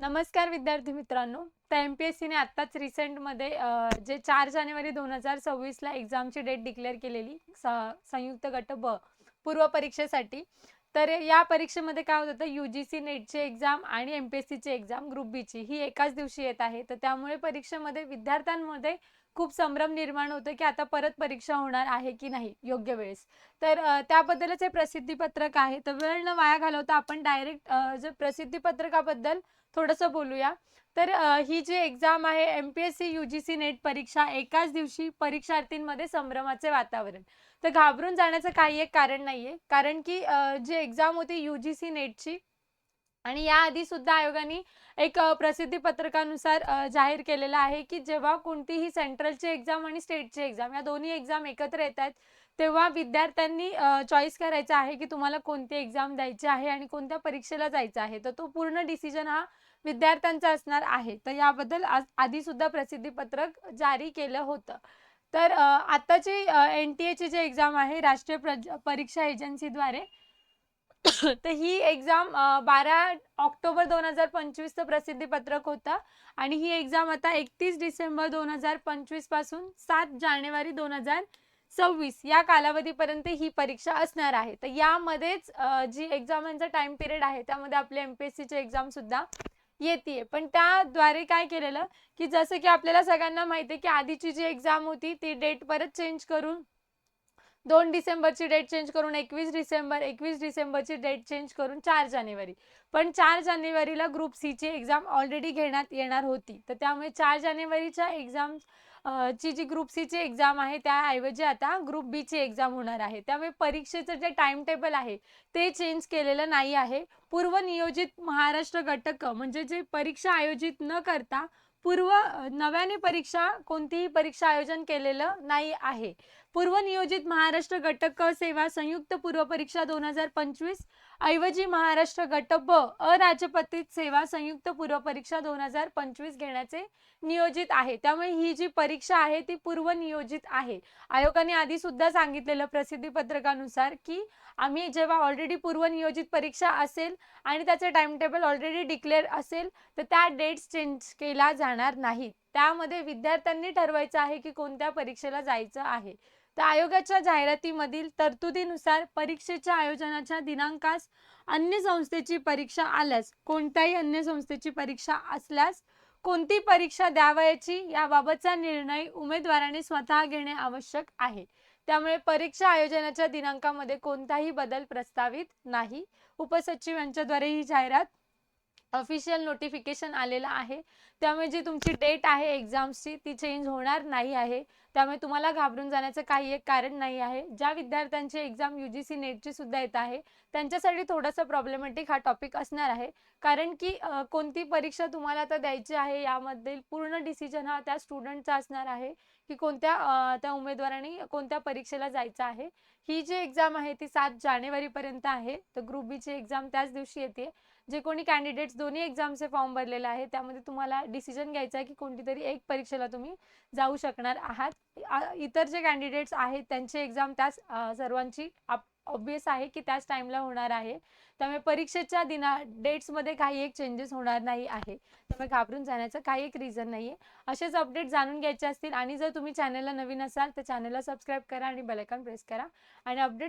नमस्कार विद्यार्थी मित्रांनो. तर एम पी एस सीने आत्ताच रिसेंटमध्ये जे चार जानेवारी दोन हजार सव्वीसला एक्झामची डेट डिक्लेअर केलेली स- संयुक्त गट ब पूर्व परीक्षेसाठी. तर या परीक्षेमध्ये काय होत होतं यू जी सी नेटची एक्झाम आणि एम पी एस सीची एक्झाम ग्रुप बीची ही एकाच दिवशी येत आहे. तर त्यामुळे परीक्षेमध्ये विद्यार्थ्यांमध्ये खूप संभ्रम निर्माण होतो की आता परत परीक्षा होणार आहे की नाही योग्य वेळेस. तर त्याबद्दलच हे प्रसिद्धीपत्रक आहे. तर वेळ न वाया घालवता आपण डायरेक्ट जे प्रसिद्धीपत्रकाबद्दल थोडंसं बोलूया. तर ही जी एक्झाम आहे M P S C U G C net परीक्षा एकाच दिवशी परीक्षार्थींमध्ये संभ्रमाचे वातावरण. तर घाबरून जाण्याचं काही एक कारण नाही आहे कारण की जी एक्झाम होती यू जी सी नेटची आणि याआधी सुद्धा आयोगाने एक प्रसिद्धी पत्रकानुसार जाहीर केलेलं आहे की जेव्हा कोणतीही सेंट्रलची एक्झाम आणि स्टेटची एक्झाम या दोन्ही एक्झाम एकत्र येत आहेत तेव्हा विद्यार्थ्यांनी चॉईस करायचं आहे की तुम्हाला कोणती एक्झाम द्यायची आहे आणि कोणत्या परीक्षेला जायचं आहे. तर तो पूर्ण डिसिजन हा विद्यार्थ्यांचा असणार आहे. तर याबद्दल आज आधी सुद्धा प्रसिद्धीपत्रक जारी केलं होतं. तर आत्ताची आताची एन टी एची जी एक्झाम आहे राष्ट्रीय प्र परीक्षा एजन्सीद्वारे तर ही एक्झाम बारा ऑक्टोबर दोन हजार पंचवीसचं प्रसिद्धीपत्रक होतं. आणि ही एक्झाम आता एकतीस डिसेंबर दोन हजार पंचवीसपासून सात जानेवारी दोन हजार सव्वीस या कालावधीपर्यंत ही परीक्षा असणार आहे. तर यामध्येच जी एक्झामांचा टाइम पिरियड आहे त्यामध्ये आपली एम पी एस सीची एक्झामसुद्धा येते पण त्याद्वारे काय केलेलं की जसं की आपल्याला सगळ्यांना माहिती आहे की आधीची जी एक्झाम होती ती डेट परत चेंज करून दोन डिसेंबरची डेट चेंज करून एकवीस डिसेंबर एकवीस डिसेंबरची डेट चेंज करून चार जानेवारी. पण चार जानेवारीला ग्रुप सीची एक्झाम ऑलरेडी घेण्यात येणार होती. तर त्यामुळे चार जानेवारीच्या एक्झाम ची जी ग्रुप सीची एक्झाम आहे त्याऐवजी आता ग्रुप बीची एक्झाम होणार आहे. त्यामुळे परीक्षेचं जे टाइम टेबल आहे ते चेंज केलेलं नाही आहे. पूर्वनियोजित महाराष्ट्र घटक म्हणजे जे परीक्षा आयोजित न करता पूर्व नव्याने परीक्षा कोणतीही परीक्षा आयोजन केलेलं नाही आहे. पूर्वनियोजित महाराष्ट्र घटक क सेवा संयुक्त पूर्व परीक्षा दोन हजार पंचवीस ऐवजी महाराष्ट्र गट ब अराजपत्रित सेवा संयुक्त पूर्व परीक्षा दोन हजार पंचवीस घेण्याचे नियोजित आहे. त्यामुळे ही जी परीक्षा आहे ती पूर्वनियोजित आहे. आयोगाने आधी सुद्धा सांगितलेलं प्रसिद्धीपत्रकानुसार की आम्ही जेव्हा ऑलरेडी पूर्वनियोजित परीक्षा असेल आणि त्याचं टाइम टेबल ऑलरेडी डिक्लेअर असेल तर त्या डेट्स चेंज केला जाणार नाहीत त्यामध्ये विद्यार्थ्यांनी ठरवायचं आहे की कोणत्या परीक्षेला जायचं आहे. तर आयोगाच्या जाहिरातीमधील तरतुदीनुसार परीक्षेच्या आयोजनाच्या दिनांकास अन्य संस्थेची परीक्षा आल्यास कोणत्याही अन्य संस्थेची परीक्षा असल्यास कोणती परीक्षा द्यावयाची याबाबतचा निर्णय उमेदवाराने स्वतः घेणे आवश्यक आहे. त्यामुळे परीक्षा आयोजनाच्या दिनांकामध्ये कोणताही बदल प्रस्तावित नाही. उपसचिव यांच्याद्वारे ही जाहिरात ऑफिशियल नोटिफिकेशन आलेलं आहे. त्यामुळे जी तुमची डेट आहे एक्झाम्सची ती चेंज होणार नाही आहे. त्यामुळे तुम्हाला घाबरून जाण्याचं काही एक कारण नाही आहे. ज्या विद्यार्थ्यांची एक्झाम यू जी सी नेटची सुद्धा येत आहे त्यांच्यासाठी थोडासा प्रॉब्लेमॅटिक हा टॉपिक असणार आहे. कारण की कोणती परीक्षा तुम्हाला आता द्यायची आहे यामध्ये पूर्ण डिसिजन हा त्या स्टुडंटचा असणार आहे की कोणत्या त्या उमेदवाराने कोणत्या परीक्षेला जायचं आहे. ही जी एक्झाम आहे ती सात जानेवारीपर्यंत आहे. तर ग्रुप बीची एक्झाम त्याच दिवशी येते. जे कोणी कॅन्डिडेट्स दोन्ही एक्झामचे फॉर्म भरलेले आहे त्यामध्ये तुम्हाला डिसिजन घ्यायचा आहे की कोणती तरी एक परीक्षेला तुम्ही जाऊ शकणार आहात. इतर जे कॅन्डिडेट्स आहेत त्यांची एक्झाम त्याच सर्वांची ऑब्विस आहे की त्याच टाईमला होणार आहे. त्यामुळे परीक्षेच्या दिना डेट्समध्ये काही एक चेंजेस होणार नाही आहे. त्यामुळे घाबरून जाण्याचं काही एक रिझन नाही आहे असेच अपडेट जाणून घ्यायचे असतील आणि जर तुम्ही चॅनलला नवीन असाल तर चॅनलला सबस्क्राईब करा आणि बेलायकॉन प्रेस करा. आणि अपडेट